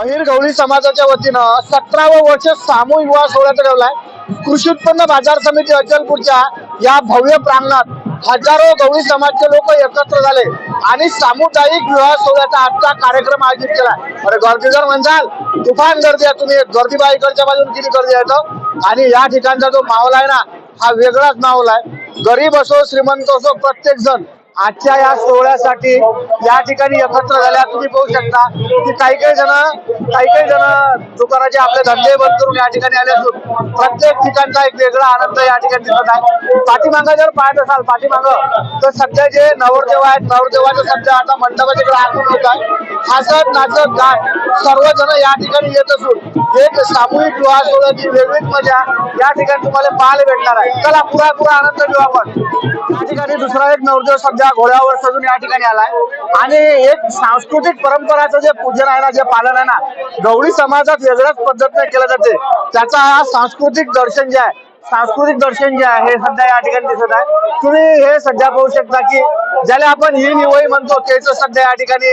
अहिर गवळी समाजाच्या वतीनं सतरावं वर्ष सामूहिक विवाह सोहळ्याचा ठेवलाय कृषी उत्पन्न बाजार समिती अचलपूरच्या या भव्य प्रांगणात हजारो गवळी समाजचे लोक एकत्र झाले आणि सामुदायिक विवाह सोहळ्याचा आजचा कार्यक्रम आयोजित केला. अरे गर्दी जर म्हणसाल तुफान गर्दी आहे तुम्ही. गर्दी बाईकडच्या बाजून किती गर्दी आहे आणि या ठिकाणचा जो माहोल आहे ना हा वेगळाच माहोल आहे. गरीब असो श्रीमंत असो प्रत्येक जण आजच्या या सोहळ्यासाठी या ठिकाणी एकत्र झाल्या तुम्ही पाहू शकता की काही काही जण काही काही जण दुकानाचे आपले धंदे बंद करून या ठिकाणी आले असून प्रत्येक ठिकाणचा एक वेगळा आनंद या ठिकाणी दिसत आहे. पाठीमागं जर पाहत असाल पाठीमागं तर सध्या जे नवरदेव आहेत नवरदेवाचं सध्या आता मंडपाचे इकडे आगमन होत आहे. हसत नाचत गात सर्वजण या ठिकाणी येत असून एक सामूहिक विवाह सोहळ्याची वेगळीच मजा या ठिकाणी तुम्हाला पाहायला भेटणार आहे. चला पुरा पुरा आनंद घेऊ आपण. या ठिकाणी दुसरा एक नवरदेव सध्या घोड्यावर सजून या ठिकाणी आलाय. आणि एक सांस्कृतिक परंपराचं जे पूजन आहे ना जे पालन आहे ना गवळी समाजात वेगळ्याच पद्धतीने केलं जाते. त्याचा हा सांस्कृतिक दर्शन जे आहे सांस्कृतिक दर्शन जे आहे हे सध्या या ठिकाणी दिसत आहे. तुम्ही हे सध्या पाहू शकता की ज्याला आपण ही निवई म्हणतो त्याच सध्या या ठिकाणी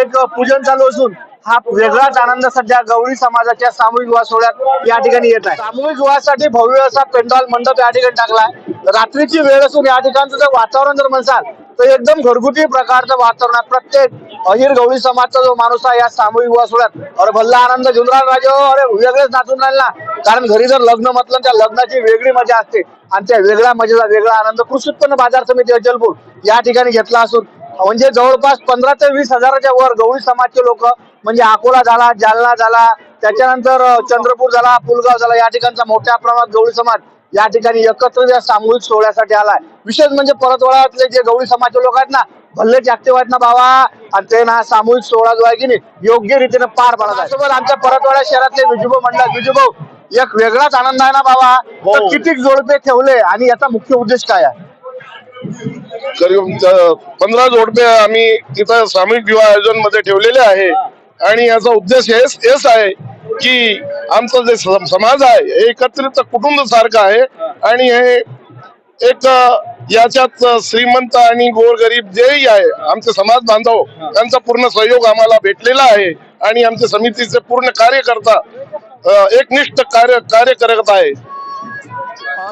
एक पूजन चालू असून हा वेगळाच आनंद सध्या गवळी समाजाच्या सामूहिक विवाह सोहळ्यात या ठिकाणी येत आहे. सामूहिक विवाहासाठी भव्य असा पेंडॉल मंडप या ठिकाणी टाकलाय रात्रीची वेळ असून या ठिकाणचं जर वातावरण जर म्हणसाल तर एकदम घरगुती प्रकारचं वातावरण आहे. प्रत्येक अहिर गवळी समाजचा जो माणूस आहे या सामूहिक विवाह सोहळ्यात अरे भल्ला आनंद घेऊन राजे. अरे वेगळेच नाचून राहिला कारण घरी जर लग्न म्हटलं त्या लग्नाची वेगळी मजा असते. आणि त्या वेगळ्या मजेचा वेगळा आनंद कृषी उत्पन्न बाजार समिती अचलपूर या ठिकाणी घेतला असून म्हणजे जवळपास पंधरा ते वीस हजाराच्या वर गवळी समाजचे लोक म्हणजे अकोला झाला जालना झाला त्याच्यानंतर चंद्रपूर झाला पुलगाव झाला या ठिकाणचा मोठ्या प्रमाणात गवळी समाज या ठिकाणी एकत्र या सामूहिक सोहळ्यासाठी आलाय. विशेष म्हणजे परतवाड्यातले जे गवळी समाजचे लोक आहेत ना भल्ले ऍक्टिव्ह आहेत ना बाबा. आणि ते ना सामूहिक सोहळा जो आहे की नाही योग्य रीतीने पार पडत सोबत आमच्या परतवाडा शहरातले विजुभाऊ मंडळ विजुभाऊ एक वेगळाच आनंद आहे ना बाबा. तर किती जोडपे ठेवले आणि याचा मुख्य उद्देश काय आहे? पंधरा जोडपे आम्ही तिथं सामूहिक विवाह आयोजनमध्ये ठेवलेले आहे. आणि याचा उद्देश हेच हेच आहे की आमचा जे समाज आहे हे एकत्रित कुटुंब सारखं आहे. आणि हे एक याच्यात श्रीमंत आणि गोरगरीब जेही आहे आमचे समाज बांधव त्यांचा पूर्ण सहयोग आम्हाला भेटलेला आहे. आणि आमच्या समितीचे पूर्ण कार्यकर्ता एकनिष्ठ कार्य कार्य करत आहे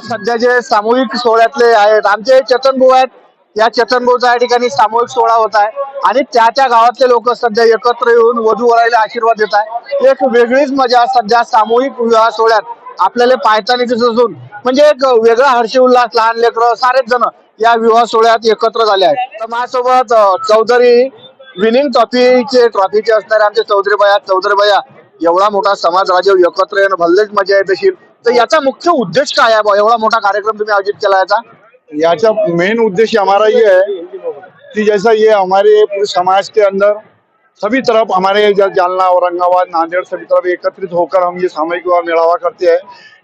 सध्या जे सामूहिक सोहळ्यातले आहेत आमचे चेतन भाऊ आहेत. या चेतन या ठिकाणी सामूहिक सोहळा होत आहे. आणि त्या त्या गावातले लोक सध्या एकत्र येऊन वधू वरायला आशीर्वाद देत आहे. एक वेगळीच मजा सध्या सामूहिक विवाह सोहळ्यात. आपल्याला पाहताना दिसत असून म्हणजे एक वेगळा हर्षी उल्हास लहान लेकर सारेच जण या विवाह सोहळ्यात एकत्र झाले आहेत. तर माझ्यासोबत चौधरी विनिंग ट्रॉफीचे ट्रॉफीचे असणारे आमचे चौधरी बाया चौधरी बाया एवढा मोठा समाज राज्य एकत्र येणं भल्लेच मजा येत असेल. तर याचा मुख्य उद्देश काय आहे? एवढा मोठा कार्यक्रम तुम्ही आयोजित केला याचा? याचा मेन उद्देश्य हमारा ये है कि जैसा ये हमारे पूरे समाज के अंदर सभी तरफ़ हमारे जालना, औरंगाबाद, नांदेड़ सभी तरफ़ एकत्रित होकर हम ये सामूहिक विवाह मेड़ावा करते हैं।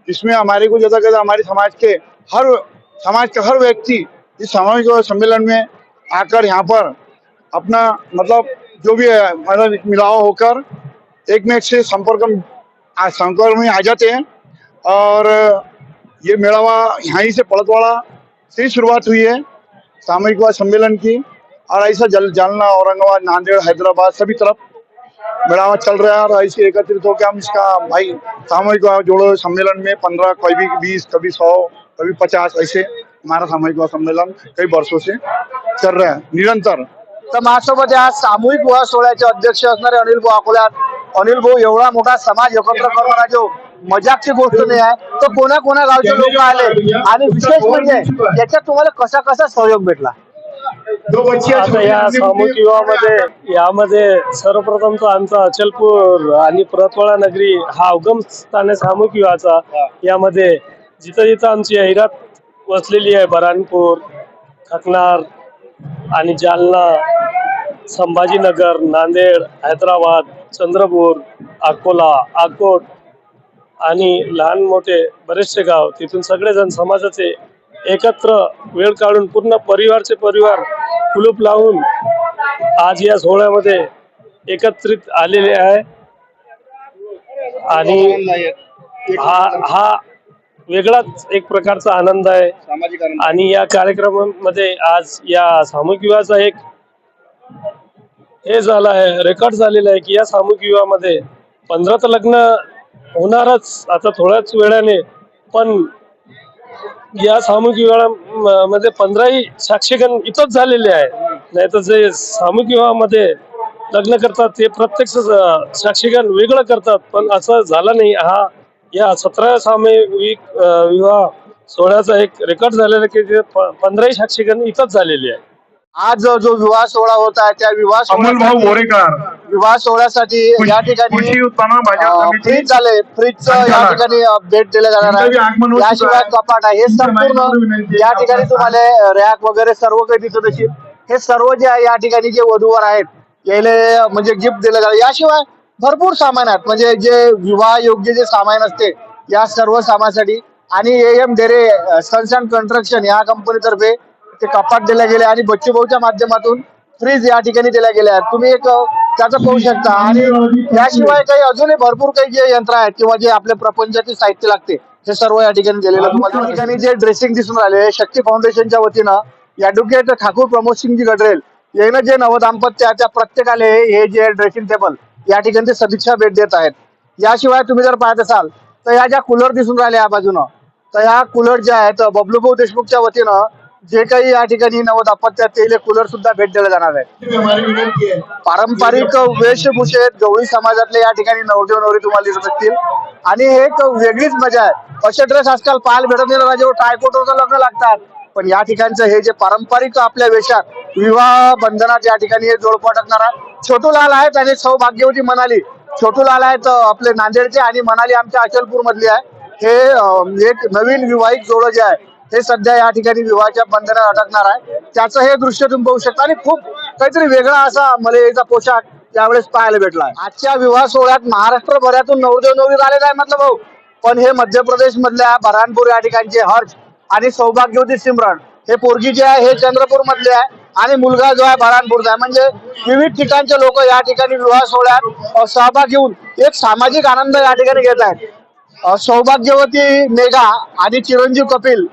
इसमें हमारे को जैसा कहते हमारे समाज के हर, समाज का हर व्यक्ति इस सामूहिक विवाह सम्मेलन में आकर यहाँ पर अपना मतलब जो भी है मतलब मिलाव होकर एक में एक से संपर्क संपर्क में आ जाते हैं। और ये मेलावा यहाँ से पड़तवाड़ा से शुरुआत हुई है सामूहिक विवाह सम्मेलन की। और ऐसा जल, जालना, औरंगाबाद, नांदेड़, हैदराबाद, सभी तरफ़ मेड़ावा चल रहा है। और ऐसे एकत्रित होकर हम इसका भाई सामूहिक जोड़ो सम्मेलन में पंद्रह कभी बीस, कभी सौ, कभी पचास, ऐसे हमारा सामूहिक सम्मेलन कई वर्षों से चल रहा है। निरंतर। तर माझ्यासोबत या सामूहिक विवाह सोहळ्याचे अध्यक्ष असणारे अनिल भाऊ अकोल्यात। अनिल भाऊ, एवढा मोठा समाज एकत्र करणारा जो मजाकची गोष्ट नाही आहे. तर कोणा कोणा गावचे लोक आले आणि विशेष म्हणजे याच्यात तुम्हाला कसा कसा सहयोग भेटला? आता या सामूहिक विवाहामध्ये यामध्ये सर्वप्रथम तर आमचा अचलपूर आणि परतवाडा नगरी हा अवगम स्थान आहे सामूहिक विवाहाचा. यामध्ये जिथं जिथं आमची हैरात वसलेली आहे बरानपूर खकनार आणि जालना संभाजीनगर नांदेड हैदराबाद चंद्रपूर अकोला अकोट आणि लहान मोठे बरेचसे गाव तिथून सगळेजण समाजाचे एकत्र वेळ काढून पूर्ण परिवारचे परिवार कुलूप लावून आज या सोहळ्यामध्ये एकत्रित आलेले आहे. आणि हा हा वेगळाच एक प्रकारचा आनंद आहे. आणि या कार्यक्रमामध्ये आज या सामूहिक विवाहाचा एक हे झालं आहे रेकॉर्ड झालेला आहे की या सामूहिक विवाहामध्ये पंधरा तर लग्न होणारच. आता थोड्याच वेळाने पण या सामूहिक विवाहा मध्ये पंधराही साक्षीगण इथंच झालेले आहे नाही तर जे सामूहिक विवाहामध्ये लग्न करतात ते प्रत्यक्ष साक्षीगण वेगळं करतात. पण असं झालं नाही. हा या सतरा सामूहिक विवाह सोहळ्याचा एक रेकॉर्ड झालेला की जे प- पंधराही साक्षीगण इथंच झालेली आहे आज जो विवाह सोहळा होत त्या विवाह सोहळ्यासाठी बोरेकर विवाह सोहळ्यासाठी या ठिकाणी फ्रीज झाले. फ्रीजचं या. ठिकाणी भेट दिलं जाणार आहे. याशिवाय. कपाट आहे. हे संपूर्ण या. ठिकाणी तुम्हाला रॅक वगैरे सर्व काही दिसत असेल. हे सर्व जे आहे या ठिकाणी जे वधूवर आहेत याले म्हणजे गिफ्ट दिलं जातं याशिवाय भरपूर सामान आहेत. म्हणजे जे विवाह योग्य जे सामान असते या सर्व सामानासाठी. आणि A M Dere sons and construction या कंपनीतर्फे ते कपाट दिल्या गेले आणि बच्चू भाऊच्या माध्यमातून फ्रीज या ठिकाणी दिल्या गेल्या आहेत. तुम्ही एक त्याचं पाहू शकता. आणि याशिवाय काही अजूनही भरपूर काही जे यंत्र आहेत किंवा जे आपल्या प्रपंचाचे साहित्य लागते हे सर्व या ठिकाणी दिलेलं तुम्हाला ठिकाणी जे ड्रेसिंग दिसून राहिले शक्ती फाउंडेशनच्या वतीनं ऍडव्होकेट ठाकूर प्रमोद सिंगजी गडरेल यांना जे नवदाम्पत्य त्या प्रत्येकाले हे जे ड्रेसिंग टेबल या ठिकाणी ते सदिच्छा भेट देत आहेत. याशिवाय तुम्ही जर पाहत असाल तर या ज्या कूलर दिसून राहिल्या या बाजूनं तर या कूलर ज्या आहेत बबलूभाऊ देशमुखच्या वतीनं जे काही या ठिकाणी नवदाम्पत्य आहेत ते कूलर सुद्धा भेट दिले जाणार आहे. पारंपरिक वेशभूषेत गवळी समाजातले या ठिकाणी नवरदेव नवरी तुम्हाला दिसत असतील आणि एक वेगळीच मजा आहे. असे ड्रेस आजकाल पाहायला भेटत नाही ना, जेव्हा लग्न लागतात. पण या ठिकाणचं हे जे पारंपरिक आपल्या वेशात विवाह बंधनात या ठिकाणी हे जोडपं छोटू लाल आहेत आणि सौभाग्यवती मनाली. छोटू लाल आहेत आपले नांदेडचे आणि मनाली आमच्या अचलपूर मधली आहे. हे एक नवीन विवाहिक जोड जे आहे हे सध्या या ठिकाणी विवाहाच्या बंधनात अटकणार आहे. त्याचं हे दृश्य तुम्ही पाहू शकता आणि खूप काहीतरी वेगळा असा मलेचा पोशाख त्यावेळेस पाहायला भेटला आजच्या विवाह सोहळ्यात महाराष्ट्र भरातून नवरदेव नवरी आलेला आहे म्हटलं भाऊ. पण हे मध्य प्रदेश मधल्या बऱ्हाणपूर या ठिकाणचे हर्ष आणि सौभाग्यवती सिमरन हे पोरगी जे आहे हे चंद्रपूर मधले आहे आणि मुलगा जो आहे बऱ्हाणपूरचा आहे. म्हणजे विविध ठिकाणचे लोक या ठिकाणी विवाह सोहळ्यात सहभाग घेऊन एक सामाजिक आनंद या ठिकाणी घेत आहेत. सौभाग्यवती मेघा आणि चिरंजीव कपिल.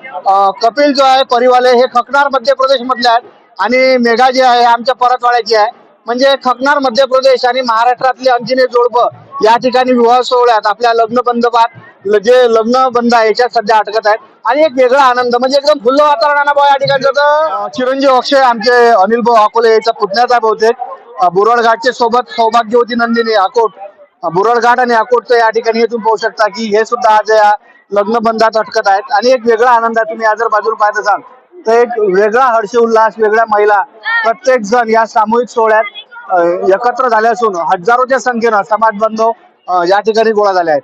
कपिल जो आहे परिवाले हे खकणार मध्य प्रदेश मधले आहेत आणि मेघा जी आहे आमच्या परतवाड्याची आहे. म्हणजे खकणार मध्य प्रदेश आणि महाराष्ट्रातले अंजिने एक जोडपं या ठिकाणी विवाह सोहळ्यात आपल्या लग्न बंधपात ल- जे लग्न बंद आहे याच्यात सध्या अटकत आहेत. आणि एक वेगळा आनंद म्हणजे एकदम फुल्ल वातावरण भाऊ या ठिकाणी तर चिरंजीव अक्षय आमचे अनिल भाऊ अकोले याचा पुतण्याचा बहुतेक बुरळघाटचे सोबत सौभाग्यवती नंदिनी अकोट. बुरळ घाट आणि अकोटचं या ठिकाणी हे तुम्ही पाहू शकता की हे सुद्धा आज या लग्न बंधात अटकत आहेत. आणि एक वेगळा आनंद आहे तुम्ही आज जर बाजूला पाहत असाल. तर एक वेगळा हर्ष उल्हास वेगळ्या महिला प्रत्येक जण या सामूहिक सोहळ्यात एकत्र झाले असून हजारोच्या संख्येनं समाज बांधव या ठिकाणी गोळा झाले आहेत.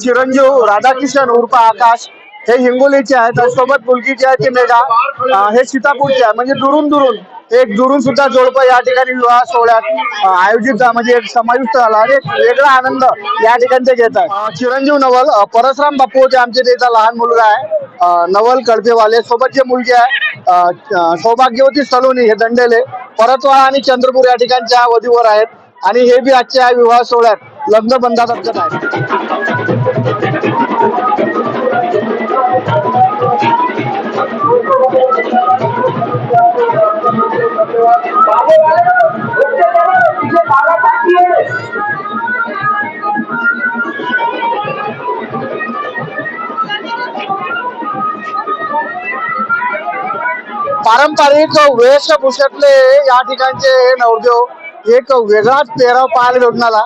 चिरंजीव राधाकिशन उर्फ आकाश हे हिंगोलीचे आहेत सोबत मुलगीचे आहे ते मेघा. हे सीतापूरचे आहे. म्हणजे दुरून दुरून एक दुरून सुद्धा जोडपं या ठिकाणी विवाह सोहळ्यात आयोजित म्हणजे एक समाविष्ट झाला आणि वेगळा आनंद या ठिकाणी घेत आहे चिरंजीव नवल परसराम बापू होते आमचे त्याचा लहान मुलगा आहे. नवल कडपेवाले सोबत जे मुलगी आहे सौभाग्यवती सलोनी हे दंडेले परतवाळा आणि चंद्रपूर या ठिकाणच्या वधीवर आहेत. आणि हे बी आजच्या विवाह सोहळ्यात लग्न बंधात अटकत आहेत पारंपरिक वेशभूषेतले या ठिकाणचे हे नवरदेव एक वेगळाच पेहराव पाहायला भेटून आला.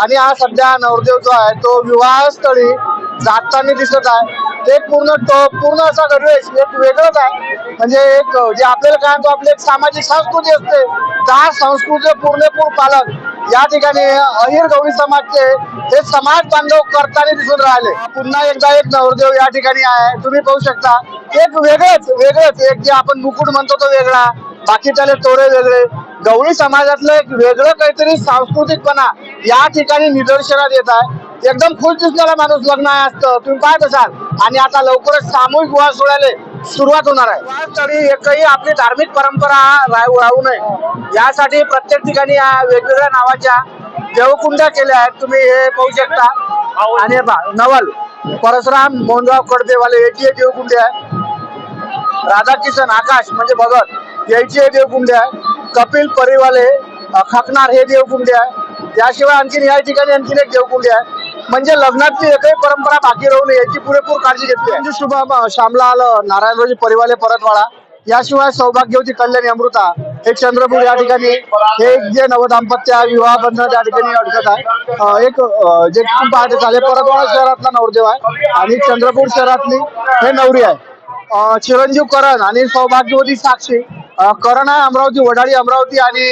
आणि हा सध्या नवरदेव जो आहे तो विवाहस्थळी जाताना दिसत आहे. ते पूर्ण तो पूर्ण असा गणवेश एक वेगळंच आहे. म्हणजे एक जे आपल्याला काय म्हणतो आपली एक सामाजिक संस्कृती असते. त्या संस्कृतीचे पूर्णपूर पालक या ठिकाणी अहिर गवळी समाजचे हे समाज बांधव करताना दिसून राहिले. पुन्हा एकदा एक नवरदेव या ठिकाणी आहे. तुम्ही पाहू शकता. एक वेगळंच वेगळंच. एक जे आपण मुकुट म्हणतो तो वेगळा. बाकी त्याला तोरे वेगळे. गवळी समाजातलं एक वेगळं काहीतरी सांस्कृतिकपणा या ठिकाणी निदर्शनात येत आहे. एकदम खुश दिसणारा माणूस लग्न आहे असतं. तुम्ही पाहत असाल. आणि आता लवकरच सामूहिक विवाह सोहळ्याला सुरुवात होणार आहे. तरी एकही आपली धार्मिक परंपरा राहू राहू नये. यासाठी प्रत्येक ठिकाणी या वेगवेगळ्या नावाच्या देवकुंड्या केल्या आहेत. तुम्ही हे पाहू शकता. आणि नवल. परशुराम मोहनराव कडदेवाले याची हे देवकुंडी आहे. राधाकिशन आकाश म्हणजे भगत याची हे देवकुंडी आहे. कपिल परिवाले खकणार हे देवकुंडी आहे. याशिवाय आणखीन या ठिकाणी आणखीन एक देवकुंडी आहे. म्हणजे लग्नाची एकही परंपरा बाकी राहू नये याची पुरेपूर काळजी घेतली आहे. म्हणजे शुभ श्यामलाल नारायणरावजी परिवाले परतवाडा. याशिवाय सौभाग्यवती कल्याणी अमृता. हे चंद्रपूर या ठिकाणी हे जे नवदाम्पत्य आहे, विवाह बंधन त्या ठिकाणी अडकत आहे. एक जे कुटुंब पाहते चाले परतवाडा शहरातला नवरदेव आहे. आणि चंद्रपूर शहरातली हे नवरी आहे. चिरंजीव करण आणि सौभाग्यवती साक्षी. करण आहे अमरावती वडाळी अमरावती आणि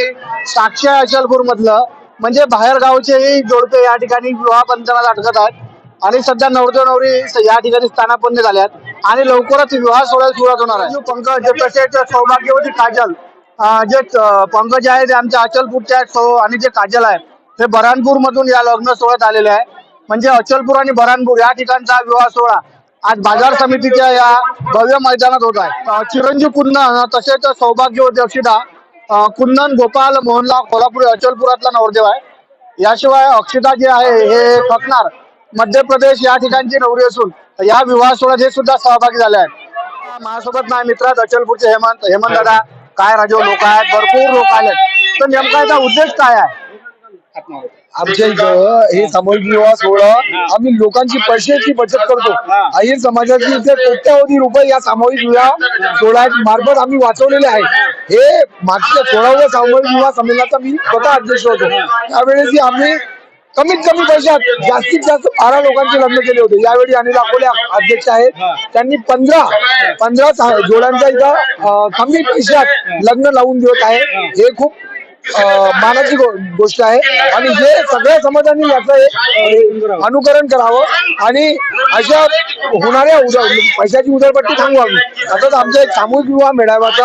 साक्षी आहे अचलपूर मधलं म्हणजे बाहेरगावचेही जोडपे या ठिकाणी विवाहबंधनात अटकत आहेत. आणि सध्या नवरदेव नवरी या ठिकाणी स्थानापन्न झाल्यात. आणि लवकरच विवाह सोहळ्याला सुरुवात होणार आहे. पंकज तसेच सौभाग्यवती काजल जे पंकज आहे ते आमच्या अचलपूरच्या सौ आणि जे काजल आहे ते बऱ्हाणपूर मधून या लग्न सोहळ्यात आलेले आहे. म्हणजे अचलपूर आणि बऱ्हाणपूर या ठिकाणचा विवाह सोहळा आज बाजार समितीच्या या भव्य मैदानात होत आहे. चिरंजीव पुन्हा तसेच सौभाग्यवती अक्षिता कुंदन गोपाल मोहनला कोल्हापूर अचलपुरातला नवरदेव आहे. याशिवाय अक्षिता जे आहे हे फकणार मध्य प्रदेश या ठिकाणची नवरी असून या विवाह सोहळ्यात हे सुद्धा सहभागी झाले आहेत. माझ्यासोबत माझ्या मित्रात अचलपूरचे हेमंत हेमंत दादा काय राजो लोक आहेत भरपूर लोक आलेत. तर नेमका याचा उद्देश काय आहे? आमच्या इथं हे सामूहिक विवाह सोहळा आम्ही लोकांची पैशाची बचत करतो. अहिर समाजाची इथे कोट्यावधी रुपये या सामूहिक विवाह सोहळ्या मार्फत आम्ही वाचवलेले आहे. हे मागच्या सोळाव्या सामूहिक विवाह संमेलनाचा मी स्वतः अध्यक्ष होतो. त्यावेळेस आम्ही कमीत कमी पैशात जास्तीत जास्त बारा लोकांचे लग्न केले होते. यावेळी अनिल अकोले अध्यक्ष आहेत. त्यांनी पंधरा पंधरा जोड्यांचा इथं कमी पैशात लग्न लावून देत आहे. हे खूप मानाची गो- गोष्ट आहे. आणि हे सगळ्या समाजाने याचं एक, अनुकरण करावं. आणि अशा होणाऱ्या उदर पैशाची उदळपट्टी थांबवावी. तसंच आमचा एक सामूहिक विवाह मेळाव्याचा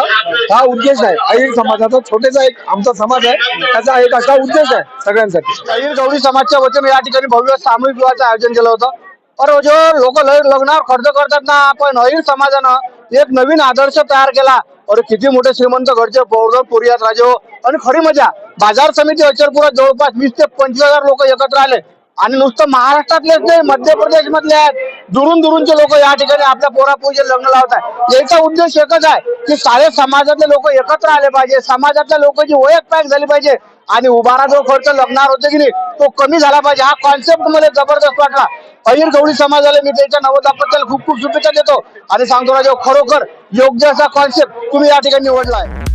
हा उद्देश आहे. अहिर समाजाचा छोटेसा एक आमचा समाज आहे. त्याचा एक असा उद्देश आहे सगळ्यांसाठी. अहिर गौरी समाजच्या वतीने या ठिकाणी भव्य सामूहिक विवाहाचं आयोजन केलं होतं. पर लोक लग्नावर खर्च करतात ना पण अहिर समाजानं एक नवीन आदर्श तयार केला अरे किती मोठे श्रीमंत घरचे पौर्व पुरियात राजे हो. आणि खरी मजा बाजार समिती अचलपुरात जवळपास वीस ते पंचवीस हजार लोक एकत्र आले आणि नुसतं महाराष्ट्रातलेच नाही मध्य प्रदेश मधले आहेत दुरून दुरूनचे लोक या ठिकाणी आपल्या पोरापोरीचे लग्न लावत आहेत. याचा उद्देश एकच आहे की सारे समाजातले लोक एकत्र आले पाहिजे समाजातल्या लोकांची ओळख पॅक झाली पाहिजे आणि उभारा जो खर्च लग्नावर होते की नाही तो कमी झाला पाहिजे. हा कॉन्सेप्ट मला जबरदस्त वाटला. अहिर गवळी समाजाला मी त्याच्या नवदाबद्दल खूप खूप शुभेच्छा देतो. आणि सांगतो राजा खरोखर योग्य असा कॉन्सेप्ट तुम्ही या ठिकाणी निवडला आहे.